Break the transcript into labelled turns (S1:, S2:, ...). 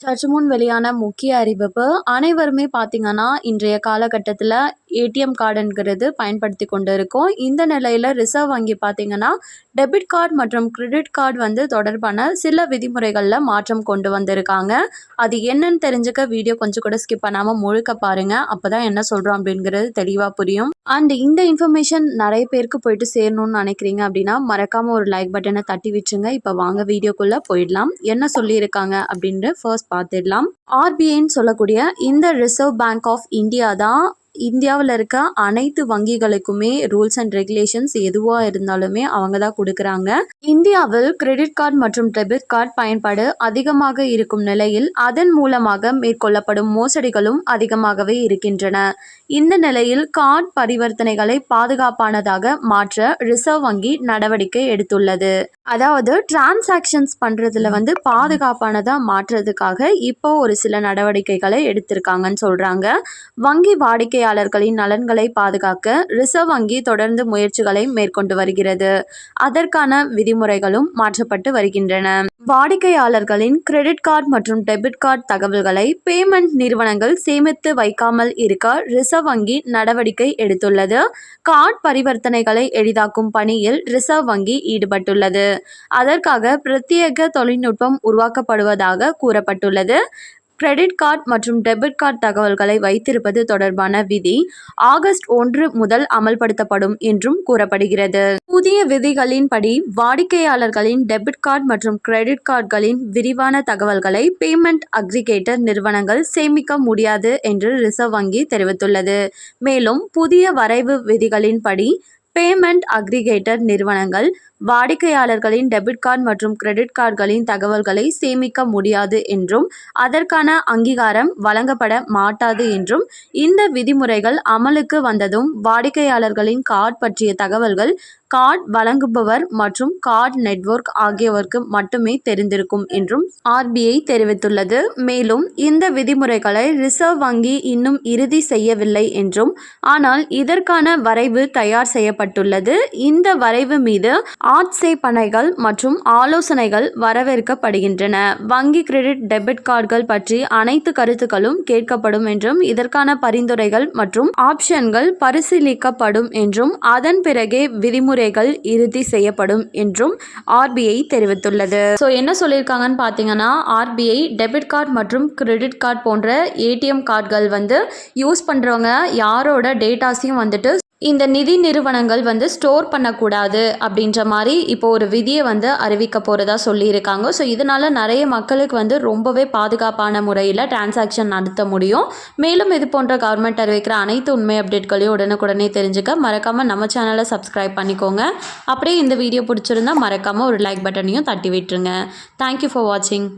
S1: சற்று முன் வெளியான முக்கிய அறிவிப்பு அனைவருமே பார்த்தீங்கன்னா இன்றைய காலகட்டத்தில் ஏடிஎம் கார்டுங்கிறது பயன்படுத்தி கொண்டு இருக்கோம் இந்த நிலையில் ரிசர்வ் வங்கி பார்த்தீங்கன்னா டெபிட் கார்டு மற்றும் கிரெடிட் கார்டு வந்து தொடர்பான சில விதிமுறைகளில் மாற்றம் கொண்டு வந்திருக்காங்க. அது என்னன்னு தெரிஞ்சுக்க வீடியோ கொஞ்சம் கூட ஸ்கிப் பண்ணாமல் முழுக்க பாருங்கள் அப்போ தான் என்ன சொல்கிறோம் அப்படிங்கிறது தெளிவாக புரியும். அண்ட் இந்த இன்ஃபர்மேஷன் நிறைய பேருக்கு போயிட்டு சேரணும்னு நினைக்கிறீங்க அப்படின்னா மறக்காமல் ஒரு லைக் பட்டனை தட்டி விட்டுருங்க இப்போ வாங்க வீடியோக்குள்ளே போயிடலாம். என்ன சொல்லியிருக்காங்க அப்படின்ட்டு ஃபர்ஸ்ட் பார்த்துடலாம் ஆர்பிஐன்னு சொல்லக்கூடிய இந்த ரிசர்வ் பேங்க் ஆஃப் இந்தியா தான் இந்தியாவில் இருக்க அனைத்து வங்கிகளுக்குமே ரூல்ஸ் அண்ட் ரெகுலேஷன்ஸ் எதுவாக இருந்தாலுமே அவங்க தான் கொடுக்குறாங்க. இந்தியாவில் கிரெடிட் கார்டு மற்றும் டெபிட் கார்டு பயன்பாடு அதிகமாக இருக்கும் நிலையில் அதன் மூலமாக மேற்கொள்ளப்படும் மோசடிகளும் அதிகமாகவே இருக்கின்றன. இந்த நிலையில் கார்டு பரிவர்த்தனைகளை பாதுகாப்பானதாக மாற்ற ரிசர்வ் வங்கி நடவடிக்கை எடுத்துள்ளது. அதாவது டிரான்சாக்ஷன்ஸ் பண்ணுறதுல வந்து பாதுகாப்பானதாக மாற்றுறதுக்காக இப்போ ஒரு சில நடவடிக்கைகளை எடுத்திருக்காங்கன்னு சொல்கிறாங்க வங்கி வாடிக்கையாளர்களின் நலன்களை பாதுகாக்க ரிசர்வ் வங்கி தொடர்ந்து முயற்சிகளை மேற்கொண்டு வருகிறது. அதற்கான விதிமுறைகளும் மாற்றப்பட்டு வருகின்றன. வாடிக்கையாளர்களின் கிரெடிட் கார்டு மற்றும் டெபிட் கார்டு தகவல்களை பேமெண்ட் நிறுவனங்கள் சேமித்து வைக்காமல் இருக்க ரிசர்வ் வங்கி நடவடிக்கை எடுத்துள்ளது. கார்டு பரிவர்த்தனைகளை எளிதாக்கும் பணியில் ரிசர்வ் வங்கி ஈடுபட்டுள்ளது. அதற்காக பிரத்யேக தொழில்நுட்பம் உருவாக்கப்படுவதாக கூறப்பட்டுள்ளது. கிரெடிட் கார்டு மற்றும் டெபிட் கார்டு தகவல்களை வைத்திருப்பது தொடர்பான விதி ஆகஸ்ட் ஒன்று முதல் அமல்படுத்தப்படும் என்றும் கூறப்படுகிறது. புதிய விதிகளின்படி வாடிக்கையாளர்களின் டெபிட் கார்டு மற்றும் கிரெடிட் கார்டுகளின் விரிவான தகவல்களை பேமெண்ட் அக்ரிகேட்டர் நிறுவனங்கள் சேமிக்க முடியாது என்று ரிசர்வ் வங்கி தெரிவித்துள்ளது. மேலும் புதிய வரைவு விதிகளின்படி பேமெண்ட் அக்ரிகேட்டர் நிறுவனங்கள் வாடிக்கையாளர்களின் டெபிட் கார்டு மற்றும் கிரெடிட் கார்டுகளின் தகவல்களை சேமிக்க முடியாது என்றும் அதற்கான அங்கீகாரம் வழங்கப்பட மாட்டாது என்றும் இந்த விதிமுறைகள் அமலுக்கு வந்ததும் வாடிக்கையாளர்களின் கார்டு பற்றிய தகவல்கள் கார்டு வழங்குபவர் மற்றும் கார்டு நெட்வொர்க் ஆகியவருக்கு மட்டுமே தெரிந்திருக்கும் என்றும் ஆர்பிஐ தெரிவித்துள்ளது. மேலும் இந்த விதிமுறைகளை ரிசர்வ் வங்கி இன்னும் இறுதி செய்யவில்லை என்றும் ஆனால் இதற்கான வரைவு தயார் செய்யப்பட்டுள்ளது. இந்த வரைவு மீது ஆட்சேபனைகள் மற்றும் ஆலோசனைகள் வரவேற்கப்படுகின்றன. வங்கி கிரெடிட் டெபிட் கார்டுகள் பற்றி அனைத்து கருத்துக்களும் கேட்கப்படும் என்றும் இதற்கான பரிந்துரைகள் மற்றும் ஆப்ஷன்கள் பரிசீலிக்கப்படும் என்றும் அதன் பிறகே விதிமுறைகள் இறுதி செய்யப்படும் என்றும் ஆர்பிஐ தெரிவித்துள்ளது. ஸோ என்ன சொல்லியிருக்காங்கன்னு பார்த்தீங்கன்னா ஆர்பிஐ டெபிட் கார்டு மற்றும் கிரெடிட் கார்டு போன்ற ஏடிஎம் கார்டுகள் வந்து யூஸ் பண்ணுறவங்க யாரோட டேட்டாஸையும் வந்துட்டு இந்த நிதி நிறுவனங்கள் வந்து ஸ்டோர் பண்ணக்கூடாது அப்படின்ற மாதிரி இப்போ ஒரு விதியை வந்து அறிவிக்க போகிறதா சொல்லியிருக்காங்க. ஸோ இதனால் நிறைய மக்களுக்கு வந்து ரொம்பவே பாதுகாப்பான முறையில் டிரான்சாக்ஷன் நடத்த முடியும். மேலும் இது போன்ற கவர்மெண்ட் அறிவிக்கிற அனைத்து உண்மை அப்டேட்களையும் உடனுக்குடனே தெரிஞ்சுக்க மறக்காமல் நம்ம சேனலை சப்ஸ்கிரைப் பண்ணிக்கோங்க. அப்படியே இந்த வீடியோ பிடிச்சிருந்தா மறக்காமல் ஒரு லைக் பட்டனையும் தட்டி விட்டுருங்க. தேங்க்யூ ஃபார் வாட்சிங்